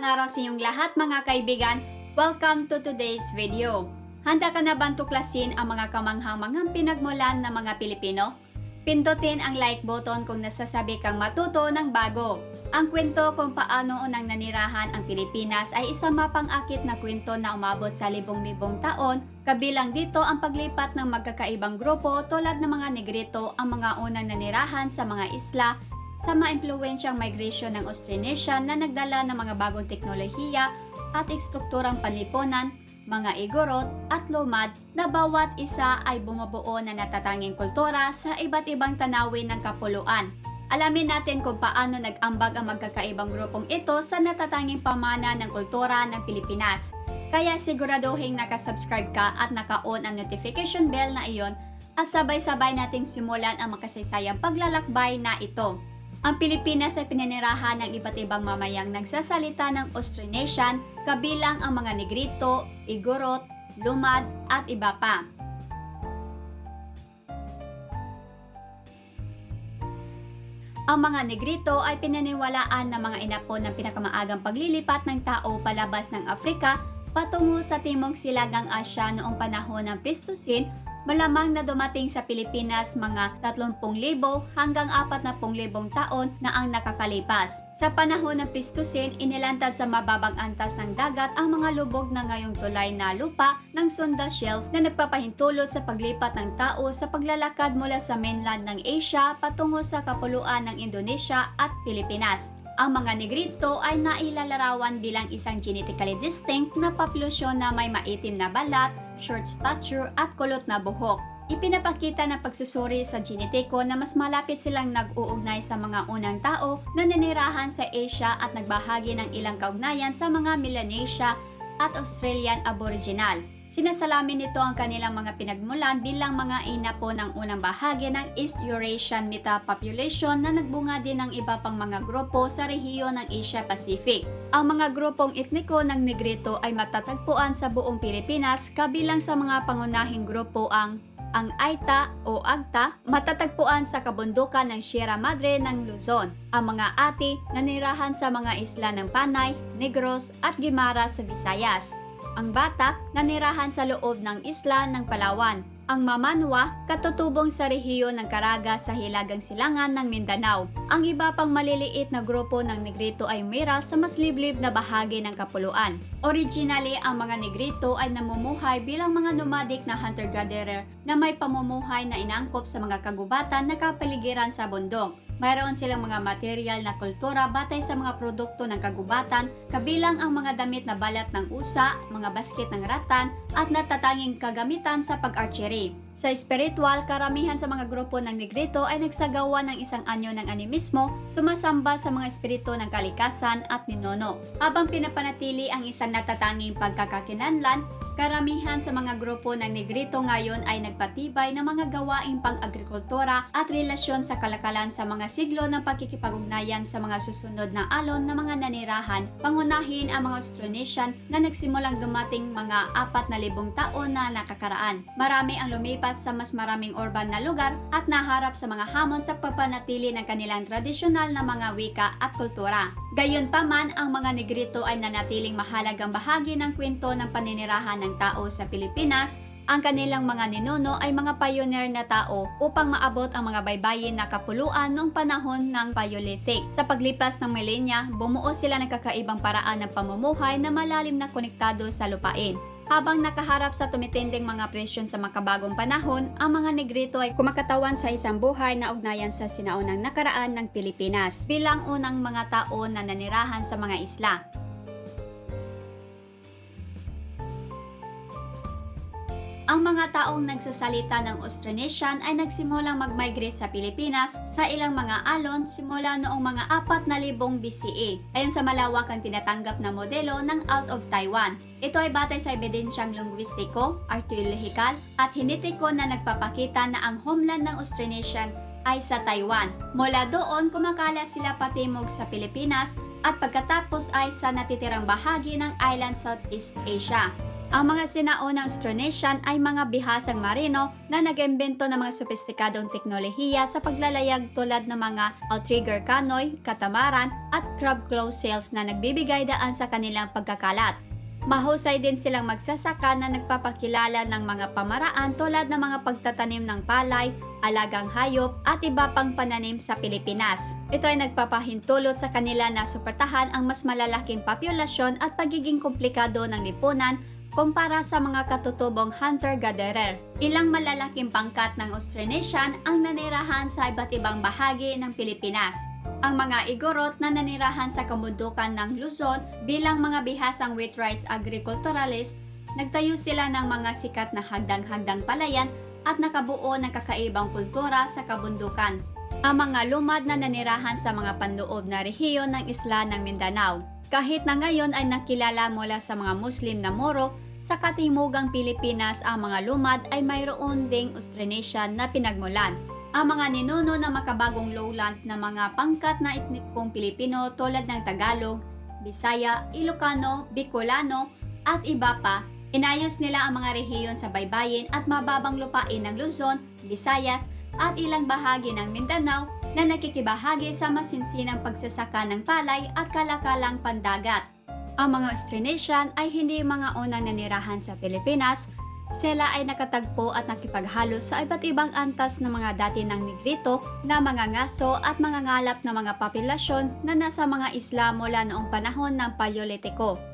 Magandang araw sa inyong lahat mga kaibigan. Welcome to today's video. Handa ka na bang tuklasin ang mga kamanghang-manghang pinagmulan ng mga Pilipino? Pindutin ang like button kung nasasabi kang matuto ng bago. Ang kwento kung paano unang nanirahan ang Pilipinas ay isang mapang-akit na kwento na umabot sa libong-libong taon. Kabilang dito ang paglipat ng magkakaibang grupo tulad ng mga negrito ang mga unang nanirahan sa mga isla sa maimpluwensyang migration ng Austronesian na nagdala ng mga bagong teknolohiya at istrukturang panlipunan, mga igorot at lumad na bawat isa ay bumubuo na natatanging kultura sa iba't ibang tanawin ng kapuluan. Alamin natin kung paano nag-ambag ang magkakaibang grupong ito sa natatanging pamana ng kultura ng Pilipinas. Kaya siguraduhin nakasubscribe ka at naka-on ang notification bell na iyon at sabay-sabay nating simulan ang makasaysayang paglalakbay na ito. Ang Pilipinas ay pinanirahan ng iba't ibang mamayang nagsasalita ng Austronesian, kabilang ang mga Negrito, Igorot, Lumad at iba pa. Ang mga Negrito ay pinaniwalaan ng mga inapo ng pinakamaagang paglilipat ng tao palabas ng Afrika patungo sa Timog Silagang Asya noong panahon ng Pleistocene Malamang na dumating sa Pilipinas mga 30,000 hanggang 40,000 taon na ang nakakalipas. Sa panahon ng Pleistocene, inilantad sa mababang antas ng dagat ang mga lubog na ngayong tulay na lupa ng Sunda Shelf na nagpapahintulot sa paglipat ng tao sa paglalakad mula sa mainland ng Asia patungo sa kapuluan ng Indonesia at Pilipinas. Ang mga negrito ay nailalarawan bilang isang genetically distinct na populasyon na may maitim na balat, short stature at kulot na buhok. Ipinapakita ng pagsusuri sa genetiko na mas malapit silang nag-uugnay sa mga unang tao na nanirahan sa Asia at nagbahagi ng ilang kaugnayan sa mga Melanesia at Australian Aboriginal. Sinasalamin nito ang kanilang mga pinagmulan bilang mga ina po ng unang bahagi ng East Eurasian Metapopulation na nagbunga din ng iba pang mga grupo sa rehiyon ng Asia Pacific. Ang mga grupong etniko ng Negrito ay matatagpuan sa buong Pilipinas kabilang sa mga pangunahing grupo ang ang Aita o Agta matatagpuan sa kabundukan ng Sierra Madre ng Luzon. Ang mga Ati nanirahan sa mga isla ng Panay, Negros at Gimara sa Visayas. Ang Batak nanirahan sa loob ng isla ng Palawan. Ang Mamanwa katutubong sa rehiyon ng Caraga sa Hilagang Silangan ng Mindanao. Ang iba pang maliliit na grupo ng Negrito ay mira sa mas liblib na bahagi ng kapuluan. Originally, ang mga Negrito ay namumuhay bilang mga nomadic na hunter-gatherer na may pamumuhay na inangkop sa mga kagubatan na kapaligiran sa bundok. Mayroon silang mga material na kultura batay sa mga produkto ng kagubatan, kabilang ang mga damit na balat ng usa, mga basket ng ratan, at natatanging kagamitan sa pag-archery. Sa spiritual, karamihan sa mga grupo ng Negrito ay nagsagawa ng isang anyo ng animismo, sumasamba sa mga espiritu ng kalikasan at ninono. Habang pinapanatili ang isang natatanging pagkakakinanlan, karamihan sa mga grupo ng Negrito ngayon ay nagpatibay ng mga gawaing pang-agrikultura at relasyon sa kalakalan sa mga siglo ng pakikipag-ugnayan sa mga susunod na alon ng mga nanirahan, pangunahin ang mga Austronesian na nagsimulang dumating mga 4,000 taon na nakakaraan. Marami ang lumipat sa mas maraming urban na lugar at naharap sa mga hamon sa pagpanatili ng kanilang tradisyonal na mga wika at kultura. Gayunpaman, ang mga negrito ay nanatiling mahalagang bahagi ng kwento ng paninirahan ng tao sa Pilipinas ang kanilang mga ninuno ay mga pioneer na tao upang maabot ang mga baybayin na kapuluan noong panahon ng Paleolithic. Sa paglipas ng milenya, bumuo sila ng kakaibang paraan ng pamumuhay na malalim na konektado sa lupain. Habang nakaharap sa tumitinding mga presyon sa makabagong panahon, ang mga negrito ay kumakatawan sa isang buhay na ugnayan sa sinaunang nakaraan ng Pilipinas bilang unang mga tao na nanirahan sa mga isla. Ang mga taong nagsasalita ng Austronesian ay nagsimulang mag-migrate sa Pilipinas sa ilang mga alon simula noong mga 4,000 BCE ayon sa malawak ang tinatanggap na modelo ng Out of Taiwan. Ito ay batay sa ebidensyang linguistiko, arkeolohikal at hinetiko na nagpapakita na ang homeland ng Austronesian ay sa Taiwan. Mula doon, kumakalat sila patimog sa Pilipinas at pagkatapos ay sa natitirang bahagi ng island Southeast Asia. Ang mga sinaunang Austronesian ay mga bihasang marino na nag-imbento ng mga sopistikadong teknolohiya sa paglalayag tulad ng mga outrigger canoe, katamaran at crab claw sails na nagbibigay daan sa kanilang pagkakalat. Mahusay din silang magsasaka na nagpapakilala ng mga pamaraan tulad ng mga pagtatanim ng palay, alagang hayop at iba pang pananim sa Pilipinas. Ito ay nagpapahintulot sa kanila na suportahan ang mas malalaking populasyon at pagiging komplikado ng lipunan kumpara sa mga katutubong hunter-gatherer. Ilang malalaking pangkat ng Austronesian ang nanirahan sa iba't ibang bahagi ng Pilipinas. Ang mga Igorot na nanirahan sa kabundukan ng Luzon bilang mga bihasang wheat rice agriculturalist, nagtayo sila ng mga sikat na hagdang-hagdang palayan at nakabuo ng kakaibang kultura sa kabundukan. Ang mga lumad na nanirahan sa mga panloob na rehiyon ng isla ng Mindanao. Kahit na ngayon ay nakilala mula sa mga Muslim na Moro, sa katimugang Pilipinas ang mga lumad ay mayroon ding Austronesian na pinagmulan. Ang mga ninuno ng makabagong lowland na mga pangkat na etnikong Pilipino tulad ng Tagalog, Bisaya, Ilocano, Bicolano at iba pa, inayos nila ang mga rehiyon sa baybayin at mababang lupain ng Luzon, Visayas at ilang bahagi ng Mindanao na nakikibahagi sa masinsinang pagsasaka ng palay at kalakalang pandagat. Ang mga Austronesian ay hindi mga unang nanirahan sa Pilipinas, sila ay nakatagpo at nakipaghalos sa iba't ibang antas ng mga dati ng negrito na mga ngaso at mga ngalap na mga populasyon na nasa mga isla mula noong panahon ng Paleolitiko.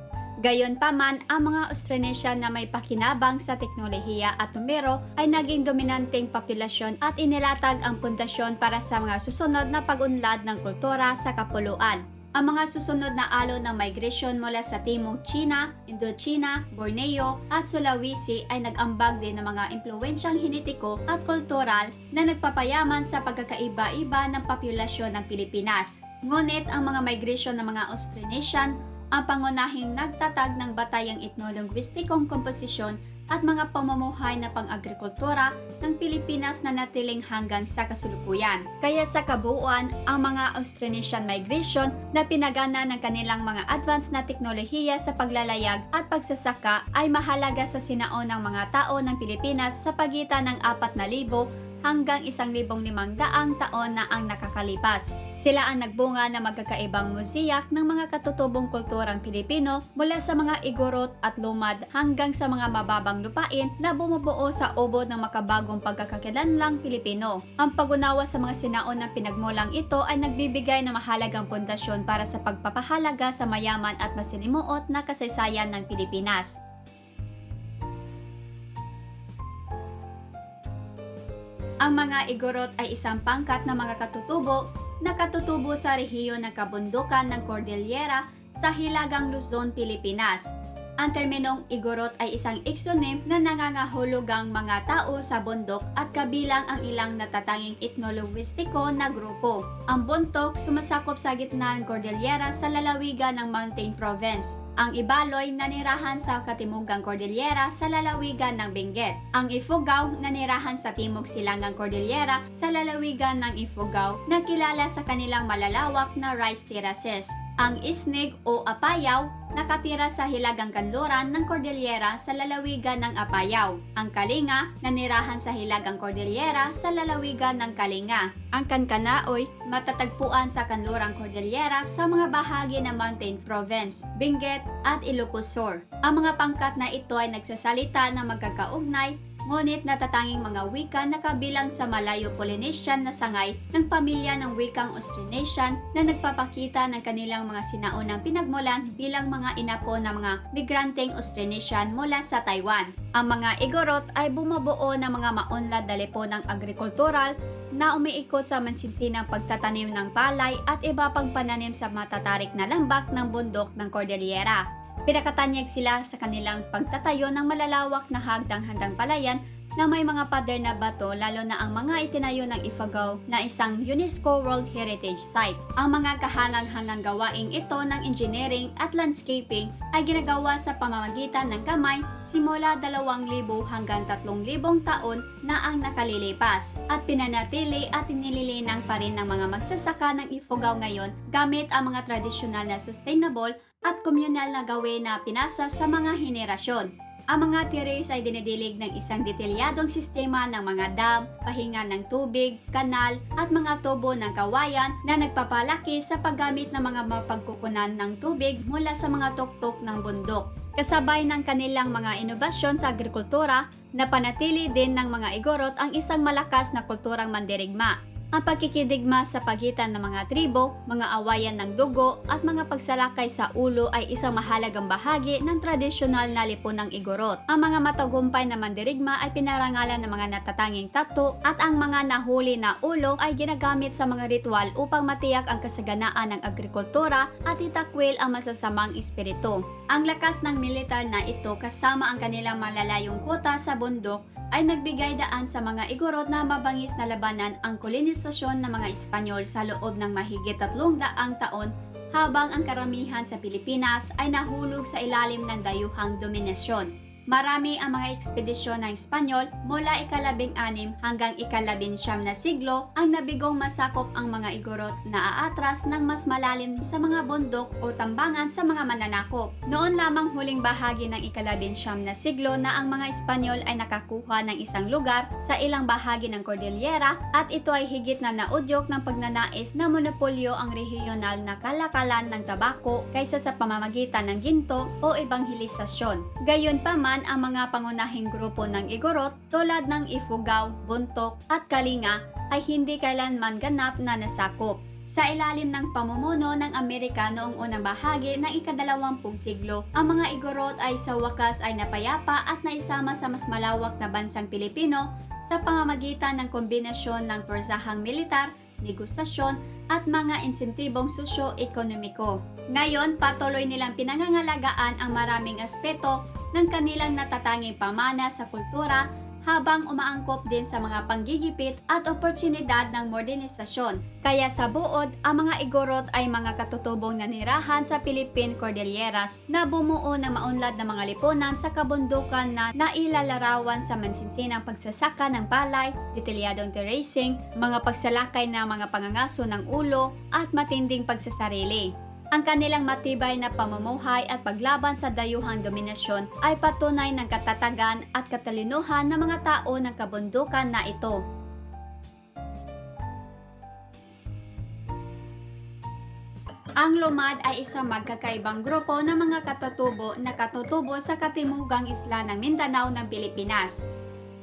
Gayunpaman, ang mga Austronesian na may pakinabang sa teknolohiya at numero ay naging dominanteng populasyon at inilatag ang pundasyon para sa mga susunod na pag-unlad ng kultura sa kapuluan. Ang mga susunod na alo ng migration mula sa Timog China, Indochina, Borneo at Sulawesi ay nag-ambag din ng mga impluensyang hinitiko at kultural na nagpapayaman sa pagkakaiba-iba ng populasyon ng Pilipinas. Ngunit ang mga migration ng mga Austronesian ang pangunahing nagtatag ng batayang etnolinguistikong komposisyon at mga pamumuhay na pang-agrikultura ng Pilipinas na natiling hanggang sa kasulukuyan. Kaya sa kabuuan, ang mga Austronesian migration na pinagana ng kanilang mga advanced na teknolohiya sa paglalayag at pagsasaka ay mahalaga sa sinaon ng mga tao ng Pilipinas sa pagitan ng 4,000 hanggang 1,500 taon na ang nakakalipas. Sila ang nagbunga ng magkakaibang musiyak ng mga katutubong kulturang Pilipino mula sa mga igorot at lumad hanggang sa mga mababang lupain na bumubuo sa ubod ng makabagong pagkakakilanlang Pilipino. Ang pagunawa sa mga sinaon ng pinagmulang ito ay nagbibigay ng mahalagang pundasyon para sa pagpapahalaga sa mayaman at masinimuot na kasaysayan ng Pilipinas. Ang mga igorot ay isang pangkat na mga katutubo na katutubo sa rehiyon ng kabundukan ng Cordillera sa Hilagang Luzon, Pilipinas. Ang terminong igorot ay isang iksonym na nangangahulugang mga tao sa bundok at kabilang ang ilang natatanging etnologistiko na grupo. Ang buntok sumasakop sa gitna ng Cordillera sa lalawigan ng Mountain Province. Ang Ibaloy nanirahan sa katimugang Cordillera sa lalawigan ng Benguet. Ang Ifugao nanirahan sa timog silangang Cordillera sa lalawigan ng Ifugao na kilala sa kanilang malalawak na rice terraces. Ang Isnig o Apayaw nakatira sa hilagang kanluran ng Cordillera sa lalawigan ng Apayao. Ang Kalinga nanirahan sa hilagang Cordillera sa lalawigan ng Kalinga. Ang Kankanaoy matatagpuan sa kanlurang Cordillera sa mga bahagi ng Mountain Province, Benguet at Ilocos Sur. Ang mga pangkat na ito ay nagsasalita na magkakaugnay ngunit natatanging mga wika na kabilang sa Malayo-Polynesian na sangay ng pamilya ng wikang Austronesian na nagpapakita ng kanilang mga sinaunang pinagmulan bilang mga inapo ng mga migranteng Austronesian mula sa Taiwan. Ang mga Igorot ay bumubuo ng mga maunlad na liponang agrikultural na umiikot sa mansinsinang pagtatanim ng palay at iba pang pananim sa matatarik na lambak ng bundok ng Cordillera. Pinakatanyag sila sa kanilang pagtatayo ng malalawak na hagdang-handang palayan na may mga pader na bato lalo na ang mga itinayo ng Ifugao na isang UNESCO World Heritage Site. Ang mga kahangang-hangang gawaing ito ng engineering at landscaping ay ginagawa sa pamamagitan ng kamay simula 2,000 hanggang 3,000 taon na ang nakalilipas at pinanatili at inililinang pa rin ng mga magsasaka ng Ifugao ngayon gamit ang mga tradisyonal na sustainable at komunal na gawin na pinasa sa mga henerasyon. Ang mga tiris ay dinidilig ng isang detalyadong sistema ng mga dam, pahinga ng tubig, kanal, at mga tubo ng kawayan na nagpapalaki sa paggamit ng mga mapagkukunan ng tubig mula sa mga tuktok ng bundok. Kasabay ng kanilang mga inobasyon sa agrikultura, napanatili din ng mga igorot ang isang malakas na kulturang mandirigma. Ang pagkikidigma sa pagitan ng mga tribo, mga awayan ng dugo at mga pagsalakay sa ulo ay isang mahalagang bahagi ng tradisyonal na lipunang igorot. Ang mga matagumpay na mandirigma ay pinarangalan ng mga natatanging tato at ang mga nahuli na ulo ay ginagamit sa mga ritual upang matiyak ang kasaganaan ng agrikultura at itakwil ang masasamang espiritu. Ang lakas ng militar na ito kasama ang kanilang malalayong kuta sa bundok ay nagbigay daan sa mga igorot na mabangis na labanan ang kolonisasyon ng mga Espanyol sa loob ng mahigit tatlong daang taon habang ang karamihan sa Pilipinas ay nahulog sa ilalim ng dayuhang dominasyon. Marami ang mga ekspedisyon ng Espanyol mula ikalabing anim hanggang ikalabing siyam na siglo ang nabigong masakop ang mga igorot na aatras ng mas malalim sa mga bundok o tambangan sa mga mananakop. Noon lamang huling bahagi ng ikalabing siyam na siglo na ang mga Espanyol ay nakakuha ng isang lugar sa ilang bahagi ng Cordillera at ito ay higit na naudyok ng pagnanais na monopolyo ang regional na kalakalan ng tabako kaysa sa pamamagitan ng ginto o ebanghelisasyon. Gayon pa man ang mga pangunahing grupo ng Igorot tulad ng Ifugao, Buntok at Kalinga ay hindi kailanman ganap na nasakop. Sa ilalim ng pamumuno ng Amerika noong unang bahagi ng ikadalawampung siglo, ang mga Igorot ay sa wakas ay napayapa at naisama sa mas malawak na bansang Pilipino sa pamamagitan ng kombinasyon ng persahang militar, negosasyon at mga insentibong sosyo-ekonomiko. Ngayon, patuloy nilang pinangangalagaan ang maraming aspeto ng kanilang natatanging pamana sa kultura habang umaangkop din sa mga panggigipit at oportunidad ng modernisasyon. Kaya sa buod, ang mga igorot ay mga katutubong nanirahan sa Philippine Cordilleras na bumuo ng maunlad na mga lipunan sa kabundukan na nailalarawan sa mansinsinang pagsasaka ng palay, detalyadong terracing, mga pagsalakay ng mga pangangaso ng ulo at matinding pagsasarili. Ang kanilang matibay na pamumuhay at paglaban sa dayuhang dominasyon ay patunay ng katatagan at katalinuhan ng mga tao ng kabundukan na ito. Ang Lumad ay isang magkakaibang grupo ng mga katutubo na katutubo sa katimugang isla ng Mindanao ng Pilipinas.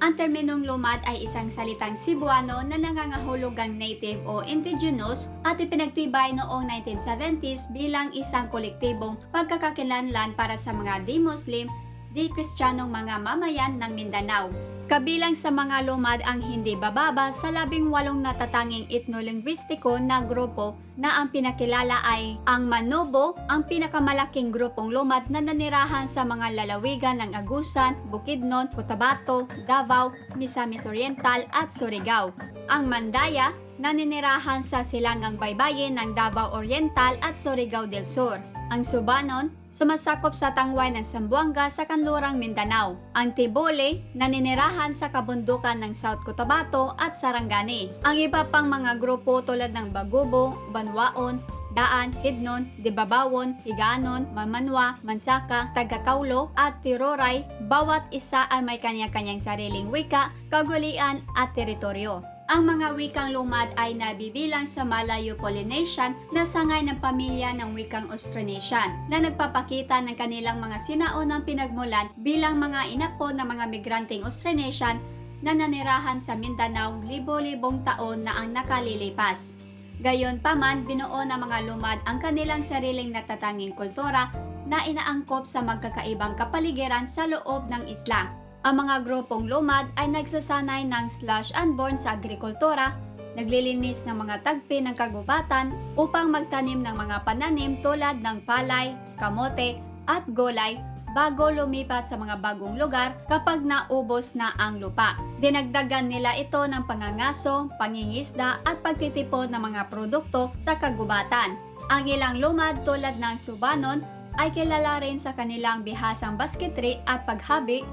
Ang terminong lumad ay isang salitang Cebuano na nangangahulugang native o indigenous at ipinagtibay noong 1970s bilang isang kolektibong pagkakakilanlan para sa mga di-Muslim, di-Kristiyanong mga mamayan ng Mindanao. Kabilang sa mga lumad ang hindi bababa sa labing walong natatanging etnolinguistiko na grupo na ang pinakilala ay ang Manobo, ang pinakamalaking grupong lumad na nanirahan sa mga lalawigan ng Agusan, Bukidnon, Cotabato, Davao, Misamis Oriental at Surigao. Ang Mandaya, naninirahan sa silangang baybayin ng Davao Oriental at Surigao del Sur. Ang Subanon, sumasakop sa tangway ng Sambuanga sa kanlurang Mindanao. Ang Tibole, naninirahan sa kabundukan ng South Cotabato at Sarangani. Ang iba pang mga grupo tulad ng Bagubo, Banwaon, Daan, Hidnon, Dibabawon, Higanon, Mamanwa, Mansaka, Tagakaulo at Tiroray, bawat isa ay may kanya-kanyang sariling wika, kagulian at teritoryo. Ang mga wikang lumad ay nabibilang sa Malayo-Polynesian na sangay ng pamilya ng wikang Austronesian na nagpapakita ng kanilang mga sinaunang pinagmulan bilang mga inapo ng mga migranteng Austronesian na nanirahan sa Mindanao libo-libong taon na ang nakalilipas. Gayon pa man, binuo ng mga lumad ang kanilang sariling natatanging kultura na inaangkop sa magkakaibang kapaligiran sa loob ng isla. Ang mga grupong lumad ay nagsasanay ng slash and burn sa agrikultura, naglilinis ng mga tagpi ng kagubatan upang magtanim ng mga pananim tulad ng palay, kamote at gulay bago lumipat sa mga bagong lugar kapag naubos na ang lupa. Dinagdagan nila ito ng pangangaso, pangingisda at pagtitipon ng mga produkto sa kagubatan. Ang ilang lumad tulad ng Subanon ay kilala rin sa kanilang bihasang basketry at paghabi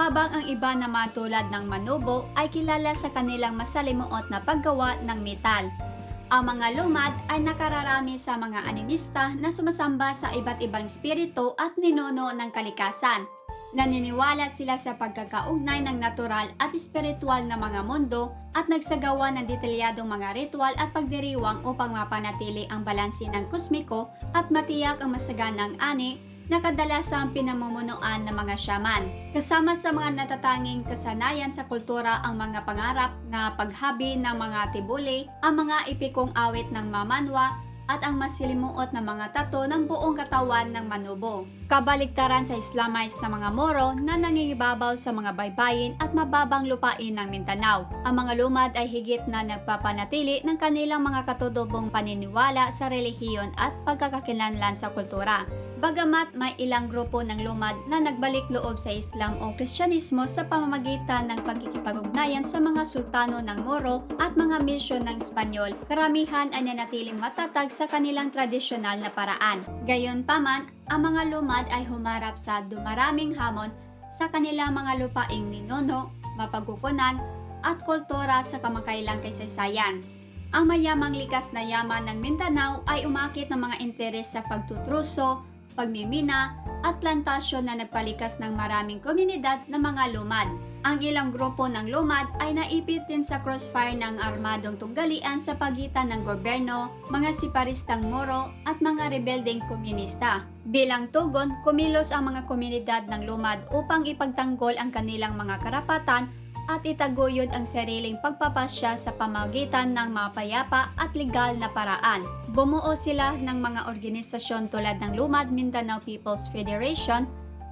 habang ang iba naman tulad ng Manubo ay kilala sa kanilang masalimuot na paggawa ng metal. Ang mga lumad ay nakararami sa mga animista na sumasamba sa iba't ibang spirito at ninuno ng kalikasan. Naniniwala sila sa pagkakaugnay ng natural at espiritual na mga mundo at nagsagawa ng detalyadong mga ritual at pagdiriwang upang mapanatili ang balanse ng kosmiko at matiyak ang masaganang ani na kadalasang pinamumunuan ng mga shaman. Kasama sa mga natatanging kasanayan sa kultura ang mga pangarap na paghabi ng mga tibuli, ang mga ipikong awit ng mamanwa, at ang masilimuot na mga tato ng buong katawan ng manubo. Kabaligtaran sa Islamized na mga Moro na nangingibabaw sa mga baybayin at mababang lupain ng Mindanao. Ang mga lumad ay higit na nagpapanatili ng kanilang mga katutubong paniniwala sa relihiyon at pagkakakilanlan sa kultura. Bagamat may ilang grupo ng lumad na nagbalik loob sa Islam o Kristyanismo sa pamamagitan ng pagkikipag-ugnayan sa mga sultano ng Moro at mga misyon ng Espanyol, karamihan ay nanatiling matatag sa kanilang tradisyonal na paraan. Gayunpaman, ang mga lumad ay humarap sa dumaraming hamon sa kanilang mga lupaing ninono, mapagkukunan, at kultura sa kamakailang kasaysayan. Ang mayamang likas na yaman ng Mindanao ay umakit ng mga interes sa pagtutruso, pagmimina, at plantasyon na nagpalikas ng maraming komunidad ng mga lumad. Ang ilang grupo ng lumad ay naipit din sa crossfire ng armadong tunggalian sa pagitan ng gobyerno, mga siparistang Moro at mga rebeldeng komunista. Bilang tugon, kumilos ang mga komunidad ng lumad upang ipagtanggol ang kanilang mga karapatan at itaguyod ang sariling pagpapasya sa pamagitan ng mapayapa at legal na paraan. Bumuo sila ng mga organisasyon tulad ng Lumad Mindanao People's Federation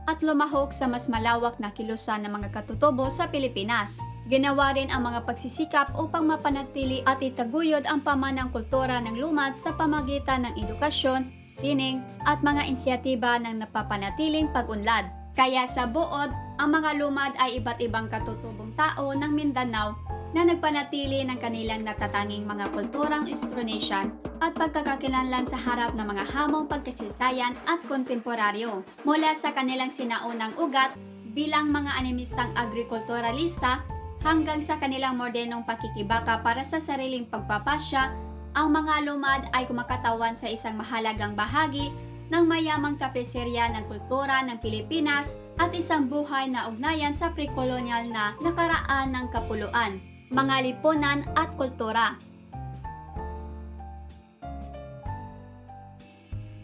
at lumahok sa mas malawak na kilusan ng mga katutubo sa Pilipinas. Ginawa rin ang mga pagsisikap upang mapanatili at itaguyod ang pamanang kultura ng lumad sa pamagitan ng edukasyon, sining at mga inisyatiba ng napapanatiling pag-unlad. Kaya sa buod, ang mga lumad ay iba't ibang katutubong tao ng Mindanao na nagpanatili ng kanilang natatanging mga kulturang Austronesian at pagkakakilanlan sa harap ng mga hamong pagkasaysayan at kontemporaryo. Mula sa kanilang sinaunang ugat bilang mga animistang agrikulturalista hanggang sa kanilang modernong pakikibaka para sa sariling pagpapasya, ang mga lumad ay kumakatawan sa isang mahalagang bahagi ng mayamang tapeserya ng kultura ng Pilipinas at isang buhay na ugnayan sa pre-colonial na nakaraan ng kapuluan, mga lipunan at kultura.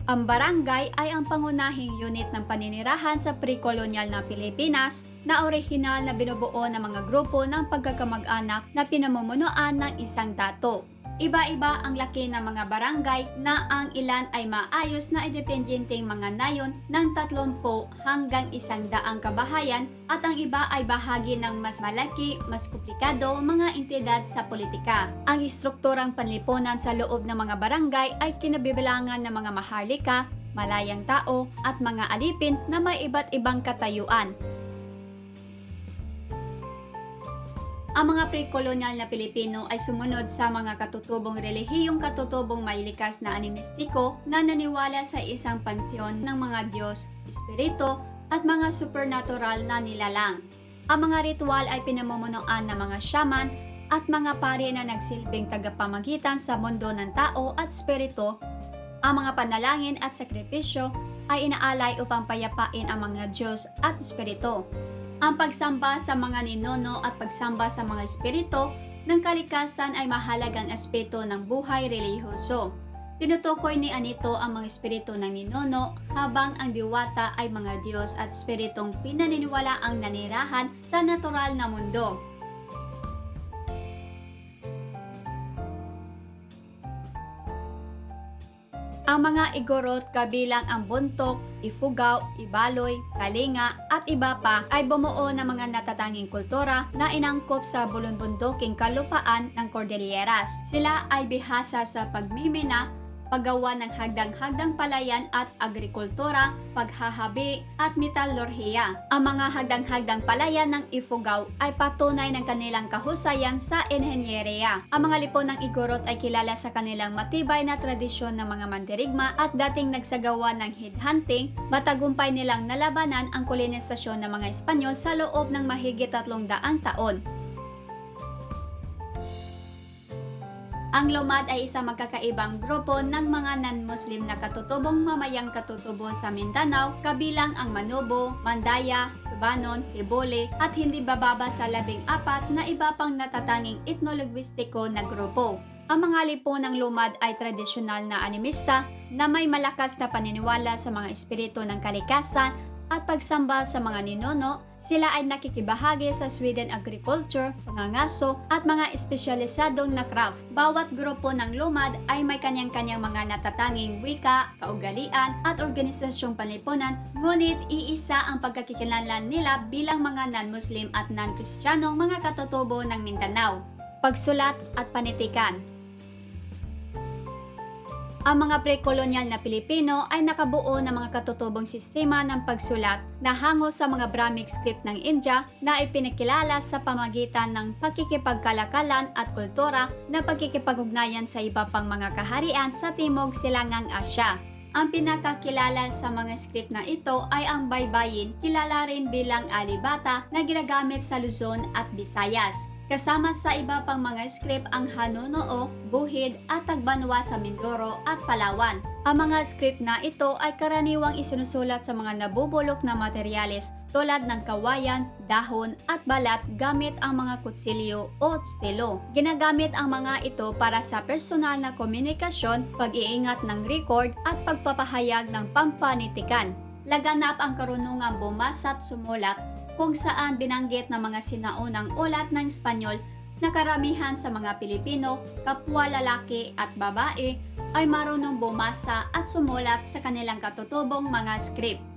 Ang barangay ay ang pangunahing unit ng paninirahan sa pre-colonial na Pilipinas na orihinal na binubuo ng mga grupo ng pagkakamag-anak na pinamumunuan ng isang dato. Iba-iba ang laki ng mga barangay na ang ilan ay maayos na independenteng mga nayon ng 30 hanggang 100 kabahayan at ang iba ay bahagi ng mas malaki, mas komplikado mga entidad sa politika. Ang istrukturang panlipunan sa loob ng mga barangay ay kinabibilangan ng mga maharlika, malayang tao at mga alipin na may iba't ibang katayuan. Ang mga pre-colonial na Pilipino ay sumunod sa mga katutubong relihiyong katutubong may likas na animistiko na naniwala sa isang pantheon ng mga Diyos, Espiritu at mga supernatural na nilalang. Ang mga ritual ay pinamumunuan ng mga shaman at mga pari na nagsilbing tagapamagitan sa mundo ng tao at espiritu. Ang mga panalangin at sakripisyo ay inaalay upang payapain ang mga Diyos at espiritu. Ang pagsamba sa mga ninuno at pagsamba sa mga espiritu ng kalikasan ay mahalagang aspeto ng buhay relihiyoso. Tinutukoy ni Anito ang mga espiritu ng ninuno habang ang diwata ay mga Diyos at espiritong pinaniniwala ang nanirahan sa natural na mundo. Ang mga igorot kabilang ang buntok, ifugaw, ibaloy, kalinga at iba pa ay bumuo ng mga natatanging kultura na inangkop sa bulunbunduking kalupaan ng Cordilleras. Sila ay bihasa sa pagmimina, paggawa ng hagdang-hagdang palayan at agrikultura, paghahabi at metalurhiya. Ang mga hagdang-hagdang palayan ng Ifugao ay patunay ng kanilang kahusayan sa enhenyeria. Ang mga lipon ng Igorot ay kilala sa kanilang matibay na tradisyon ng mga mandirigma at dating nagsagawa ng headhunting, matagumpay nilang nalabanan ang kolonisasyon ng mga Espanyol sa loob ng mahigit tatlong daang taon. Ang Lumad ay isang magkakaibang grupo ng mga non-Muslim na katutubong mamayang katutubo sa Mindanao, kabilang ang Manubo, Mandaya, Subanon, Tiboli at hindi bababa sa labing apat na iba pang natatanging etnologwistiko na grupo. Ang mga lipunang lumad ay tradisyonal na animista na may malakas na paniniwala sa mga espiritu ng kalikasan at pagsamba sa mga ninuno, sila ay nakikibahagi sa Sweden agriculture, pangangaso at mga espesyalisadong na craft. Bawat grupo ng lumad ay may kanyang-kanyang mga natatanging wika, kaugalian at organisasyong panlipunan, ngunit iisa ang pagkakikilanlan nila bilang mga non-Muslim at non-Kristiyanong mga katutubo ng Mindanao. Pagsulat at panitikan ang mga pre-kolonyal na Pilipino ay nakabuo ng mga katutubong sistema ng pagsulat na hango sa mga Brahmic script ng India na ipinakilala sa pamagitan ng pakikipagkalakalan at kultura na pagkikipag-ugnayan sa iba pang mga kaharian sa Timog Silangang Asya. Ang pinakakilala sa mga script na ito ay ang baybayin, kilala rin bilang alibata na ginagamit sa Luzon at Visayas. Kasama sa iba pang mga script ang Hanunoo, Buhid at Tagbanwa sa Mindoro at Palawan. Ang mga script na ito ay karaniwang isinusulat sa mga nabubulok na materyales tulad ng kawayan, dahon at balat gamit ang mga kutsilyo o stilo. Ginagamit ang mga ito para sa personal na komunikasyon, pag-iingat ng record at pagpapahayag ng pampanitikan. Laganap ang karunungang bumasa at sumulat kung saan binanggit ng mga sinaunang ulat ng Espanyol na karamihan sa mga Pilipino, kapwa lalaki at babae ay marunong bumasa at sumulat sa kanilang katutubong mga script.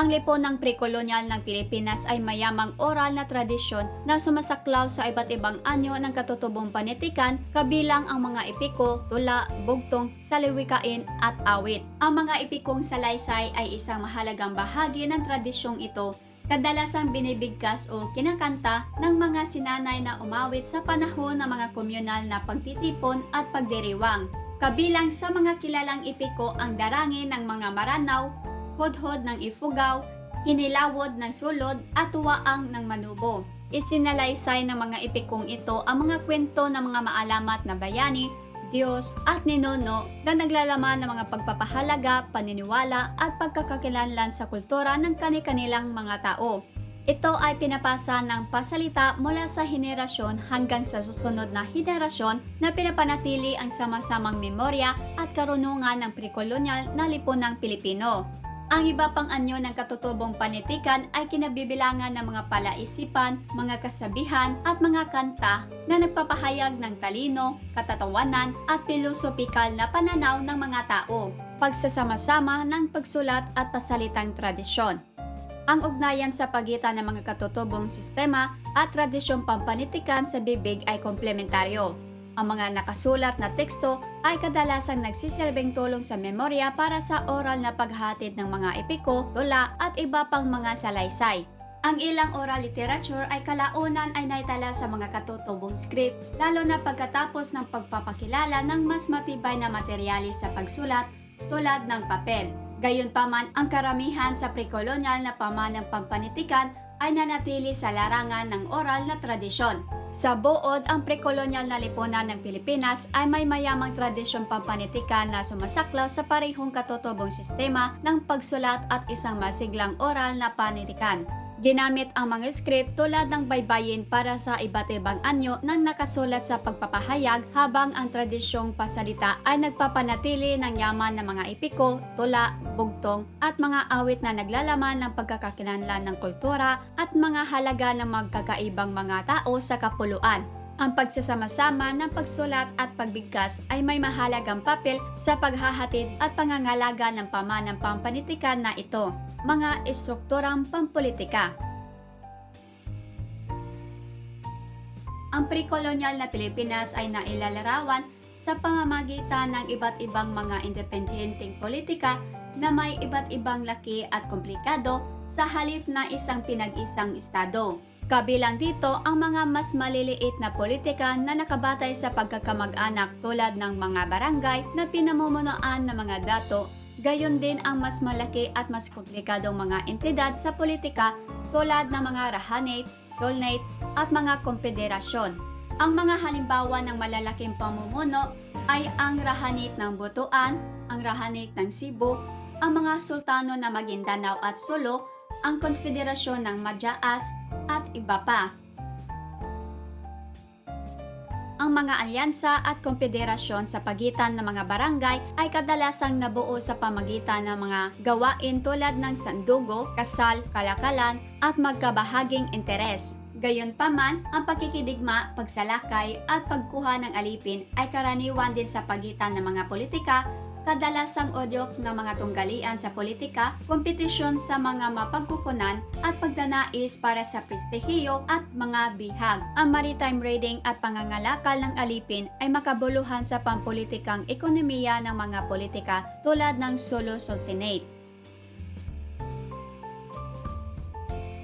Ang liponang pre-kolonyal ng Pilipinas ay mayamang oral na tradisyon na sumasaklaw sa iba't ibang anyo ng katutubong panitikan kabilang ang mga epiko, tula, bugtong, saliwikain at awit. Ang mga epikong salaysay ay isang mahalagang bahagi ng tradisyong ito kadalasang binibigkas o kinakanta ng mga sinanay na umawit sa panahon ng mga komunal na pagtitipon at pagdiriwang. Kabilang sa mga kilalang ipiko ang darangin ng mga maranaw, hudhod ng ifugaw, hinilawod ng sulod at tuwaang ng manubo. Isinalaysay ng mga ipikong ito ang mga kwento ng mga maalamat na bayani, Diyos at ninuno na naglalaman ng mga pagpapahalaga, paniniwala at pagkakakilanlan sa kultura ng kani-kanilang mga tao. Ito ay pinapasa ng pasalita mula sa henerasyon hanggang sa susunod na henerasyon na pinapanatili ang sama-samang memorya at karunungan ng prekolonyal na lipunang Pilipino. Ang iba pang anyo ng katutubong panitikan ay kinabibilangan ng mga palaisipan, mga kasabihan at mga kanta na nagpapahayag ng talino, katatawanan at pilosopikal na pananaw ng mga tao, pagsasama-sama ng pagsulat at pasalitang tradisyon. Ang ugnayan sa pagitan ng mga katutubong sistema at tradisyong pampanitikan sa bibig ay komplementaryo. Ang mga nakasulat na teksto ay kadalasang nagsisilbing tulong sa memorya para sa oral na paghatid ng mga epiko, tula at iba pang mga salaysay. Ang ilang oral literature ay kalaunan ay naitala sa mga katutubong script, lalo na pagkatapos ng pagpapakilala ng mas matibay na materyales sa pagsulat tulad ng papel. Gayunpaman, ang karamihan sa prekolonyal na pamanang pampanitikan ay nanatili sa larangan ng oral na tradisyon. Sa buod, ang prekolonyal na lipunan ng Pilipinas ay may mayamang tradisyong pampanitikan na sumasaklaw sa parehong katutubong sistema ng pagsulat at isang masiglang oral na panitikan. Ginamit ang mga script tulad ng baybayin para sa iba't ibang anyo ng nakasulat sa pagpapahayag habang ang tradisyong pasalita ay nagpapanatili ng yaman ng mga ipiko, tula, bugtong at mga awit na naglalaman ng pagkakakilanlan ng kultura at mga halaga ng magkakaibang mga tao sa kapuluan. Ang pagsasama-sama ng pagsulat at pagbigkas ay may mahalagang papel sa paghahatid at pangangalaga ng pamanang pampanitikan na ito, mga estrukturang pampolitika. Ang prekolonyal na Pilipinas ay nailalarawan sa pamamagitan ng iba't ibang mga independenteng politika na may iba't ibang laki at komplikado sa halip na isang pinag-isang estado. Kabilang dito ang mga mas maliliit na politika na nakabatay sa pagkakamag-anak tulad ng mga barangay na pinamumunuan ng mga dato, gayon din ang mas malaki at mas komplikadong mga entidad sa politika tulad ng mga rahanate, solnate at mga kompederasyon. Ang mga halimbawa ng malalaking pamumuno ay ang Rahanit ng Butuan, ang Rahanit ng Cebu, ang mga sultano na Maguindanao at Sulu, ang Konfederasyon ng Madyaas at iba pa. Ang mga alyansa at konfederasyon sa pagitan ng mga barangay ay kadalasang nabuo sa pamagitan ng mga gawain tulad ng sandugo, kasal, kalakalan at magkabahaging interes. Gayunpaman, ang pakikidigma, pagsalakay at pagkuha ng alipin ay karaniwan din sa pagitan ng mga politika kadalasang odyok ng mga tunggalian sa politika, kompetisyon sa mga mapagkukunan at pagdanais para sa prestihiyo at mga bihag. Ang maritime raiding at pangangalakal ng alipin ay makabuluhan sa pampolitikang ekonomiya ng mga politika tulad ng Solo Sultanate.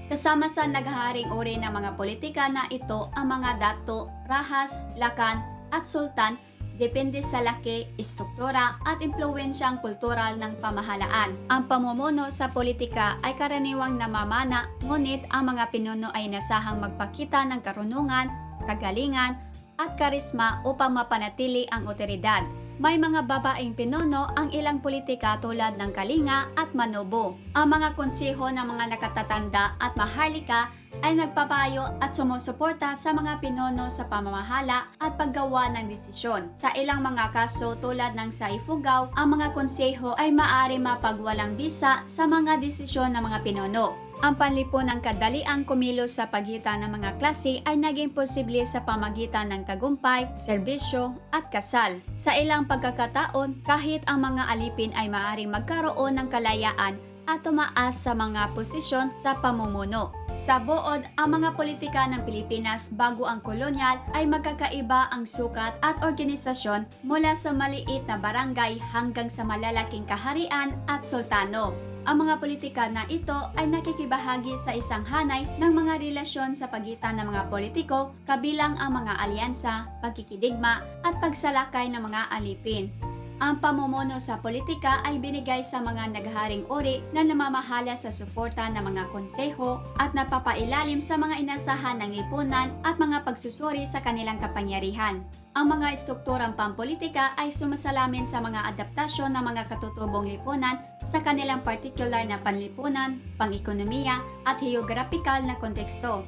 Kasama sa naghaharing uri ng mga politika na ito ang mga dato, rahas, lakan at sultan depende sa laki, istruktura at impluensyang kultural ng pamahalaan. Ang pamumuno sa politika ay karaniwang namamana, ngunit ang mga pinuno ay nasahang magpakita ng karunungan, kagalingan, at karisma upang mapanatili ang otoridad. May mga babaeng pinuno ang ilang politika tulad ng Kalinga at Manobo. Ang mga konseho ng mga nakatatanda at maharlika ay nagpapayo at sumusuporta sa mga pinuno sa pamamahala at paggawa ng desisyon. Sa ilang mga kaso tulad ng sa Ifugao, ang mga konseho ay maaari mapagwalang bisa sa mga desisyon ng mga pinuno. Ang panlipon ng kadaliang kumilos sa pagitan ng mga klase ay naging posible sa pamagitan ng tagumpay, serbisyo at kasal. Sa ilang pagkakataon, kahit ang mga alipin ay maaaring magkaroon ng kalayaan at tumaas sa mga posisyon sa pamumuno. Sa buod, ang mga politika ng Pilipinas bago ang kolonyal ay magkakaiba ang sukat at organisasyon mula sa maliit na barangay hanggang sa malalaking kaharian at sultano. Ang mga politika na ito ay nakikibahagi sa isang hanay ng mga relasyon sa pagitan ng mga politiko kabilang ang mga alyansa, pagkikidigma at pagsalakay ng mga alipin. Ang pamumuno sa politika ay binigay sa mga nagharing uri na namamahala sa suporta ng mga konseho at napapailalim sa mga inasahan ng lipunan at mga pagsusuri sa kanilang kapangyarihan. Ang mga estrukturang pampolitika ay sumasalamin sa mga adaptasyon ng mga katutubong lipunan sa kanilang partikular na panlipunan, pang-ekonomiya at geographical na konteksto.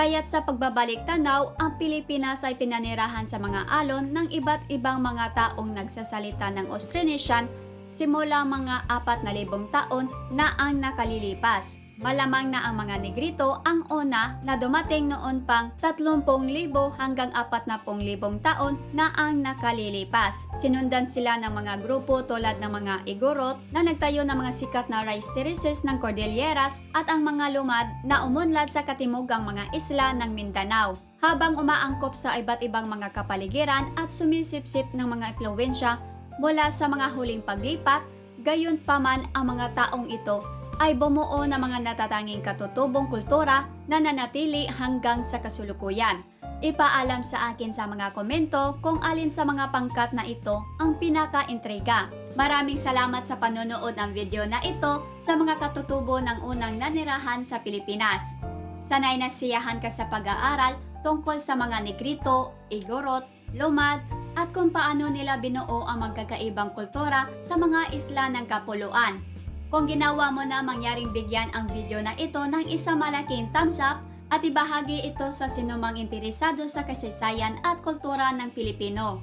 Kaya't sa pagbabalik tanaw, ang Pilipinas ay pinanirahan sa mga alon ng iba't ibang mga taong nagsasalita ng Austronesian simula mga 4,000 taon na ang nakalilipas. Malamang na ang mga negrito ang una na dumating noon pang 30,000 hanggang 40,000 taon na ang nakalilipas. Sinundan sila ng mga grupo tulad ng mga Igorot na nagtayo ng mga sikat na rice terraces ng Cordilleras at ang mga lumad na umunlad sa katimugang mga isla ng Mindanao habang umaangkop sa iba't ibang mga kapaligiran at sumisipsip ng mga impluensya mula sa mga huling paglipat, gayon pa man ang mga taong ito ay bumuo ng mga natatanging katutubong kultura na nanatili hanggang sa kasulukuyan. Ipaalam sa akin sa mga komento kung alin sa mga pangkat na ito ang pinaka-intriga. Maraming salamat sa panonood ng video na ito sa mga katutubo ng unang nanirahan sa Pilipinas. Sanay nasiyahan ka sa pag-aaral tungkol sa mga negrito, igorot, lumad, at kung paano nila binuo ang magkakaibang kultura sa mga isla ng kapuluan. Kung ginawa mo na mangyaring bigyan ang video na ito ng isang malaking thumbs up at ibahagi ito sa sinumang interesado sa kasaysayan at kultura ng Pilipino.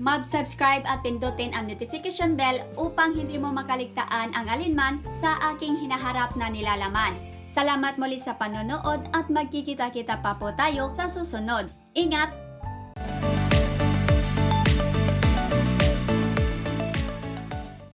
Mag-subscribe at pindutin ang notification bell upang hindi mo makaligtaan ang alinman sa aking hinaharap na nilalaman. Salamat muli sa panonood at magkikita-kita pa po tayo sa susunod. Ingat!